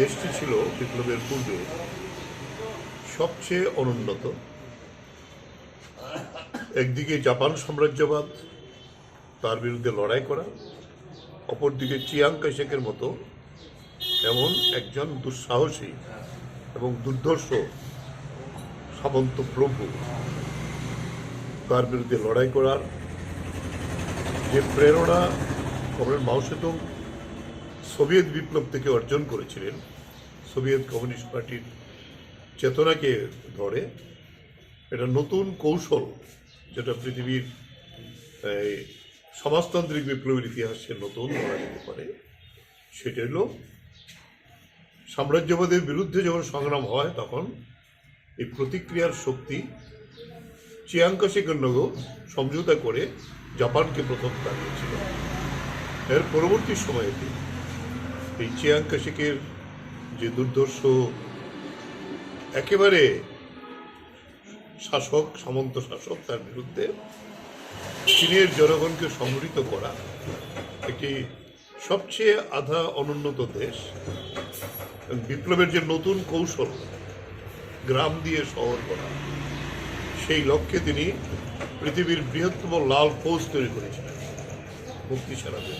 দেশটি ছিল বিপ্লবের পূর্বে সবচেয়ে অনুন্নত। একদিকে জাপান সাম্রাজ্যবাদ, তার বিরুদ্ধে লড়াই করা, অপরদিকে চিয়াং কাইশেকের মতো এমন একজন দুঃসাহসী এবং দুর্ধর্ষ সামন্ত প্রভু। তার বিরুদ্ধে লড়াই করার যে প্রেরণা কমরেড মাও সেতুং সোভিয়েত বিপ্লব থেকে অর্জন করেছিলেন। সোভিয়েত কমিউনিস্ট পার্টির চেতনাকে ধরে এটা নতুন কৌশল যেটা পৃথিবীর সমাজতান্ত্রিক বিপ্লবের ইতিহাসে নতুন বলা যেতে পারে, সেটা হলো সাম্রাজ্যবাদের বিরুদ্ধে যখন সংগ্রাম হয় তখন এই প্রতিক্রিয়ার শক্তি চিয়াঙ্কাশিকের নগর সমঝোতা করে জাপানকে প্রথম দাঁড়িয়েছিল। এর পরবর্তী সময়েতে এই চিয়াঙ্কাশিকের যে দুর্ধর্ষ, একেবারে শাসক, সামন্ত শাসক তার বিরুদ্ধে চীনের জনগণকে সংগঠিত করা একটি সবচেয়ে আধা অনুন্নত দেশ। বিপ্লবের যে নতুন কৌশল, গ্রাম দিয়ে শহর করা, সেই লক্ষ্যে তিনি পৃথিবীর বৃহত্তম লাল ফৌজ তৈরি করেছিলেন, মুক্তি সেনাদের।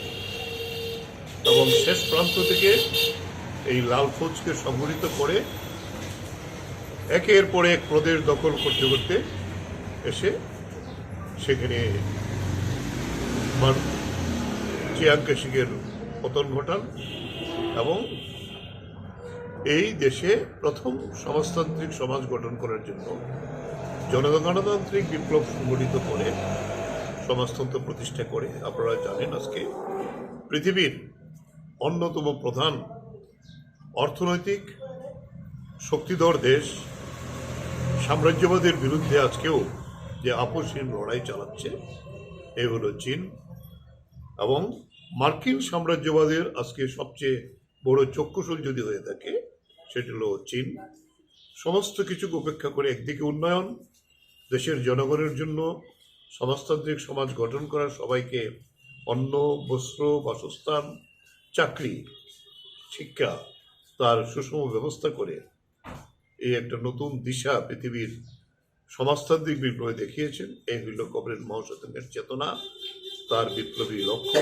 এবং শেষ প্রান্ত থেকে এই লাল ফৌজকে সংগঠিত করে একের পর এক প্রদেশ দখল করতে করতে এসে সেখানে চিয়াংকে সিংয়ের পতন ঘটান এবং এই দেশে প্রথম সমাজতান্ত্রিক সমাজ গঠন করার জন্য জনগণতান্ত্রিক বিপ্লব সংগঠিত করে সমাজতন্ত্র প্রতিষ্ঠা করে। আপনারা জানেন আজকে পৃথিবীর অন্যতম প্রধান অর্থনৈতিক শক্তিধর দেশ, সাম্রাজ্যবাদের বিরুদ্ধে আজকেও যে আপসহীন লড়াই চালাচ্ছে, এ হলো চীন এবং মার্কিন সাম্রাজ্যবাদের আজকে সবচেয়ে বড় চক্ষুশূল যদি হয়ে থাকে, সেটি হলো চীন। সমস্ত কিছুকে উপেক্ষা করে একদিকে উন্নয়ন, দেশের জনগণের জন্য সমাজতান্ত্রিক সমাজ গঠন করা সবাইকে অন্ন, বস্ত্র, বাসস্থান চাকরি, শিক্ষা, তার সুষম ব্যবস্থা করে এই একটা নতুন দিশা পৃথিবীর সমাজতান্ত্রিক বিপ্লবে দেখিয়েছেন। এই হইল কবরের মহাসতেনের চেতনা, তার বিপ্লবী লক্ষ্য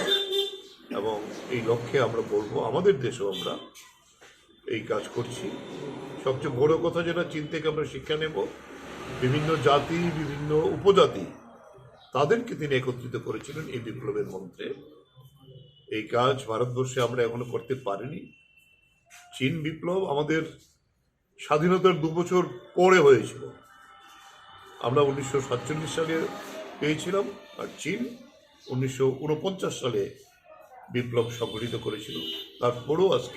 এবং এই লক্ষ্যে আমরা বলব, আমাদের দেশেও আমরা এই কাজ করছি। সবচেয়ে বড় কথা যেটা চীন থেকে আমরা শিক্ষা নেব, বিভিন্ন জাতি, বিভিন্ন উপজাতি, তাদেরকে তিনি একত্রিত করেছিলেন এই বিপ্লবের মন্ত্রে। এই কাজ ভারতবর্ষে আমরা এখনও করতে পারিনি। চীন বিপ্লব আমাদের স্বাধীনতার দু বছর পরে হয়েছিল। আমরা উনিশশো সাতচল্লিশ সালে পেয়েছিলাম আর চীন উনিশশো উনপঞ্চাশ সালে বিপ্লব সংগঠিত করেছিল। তারপরেও আজকে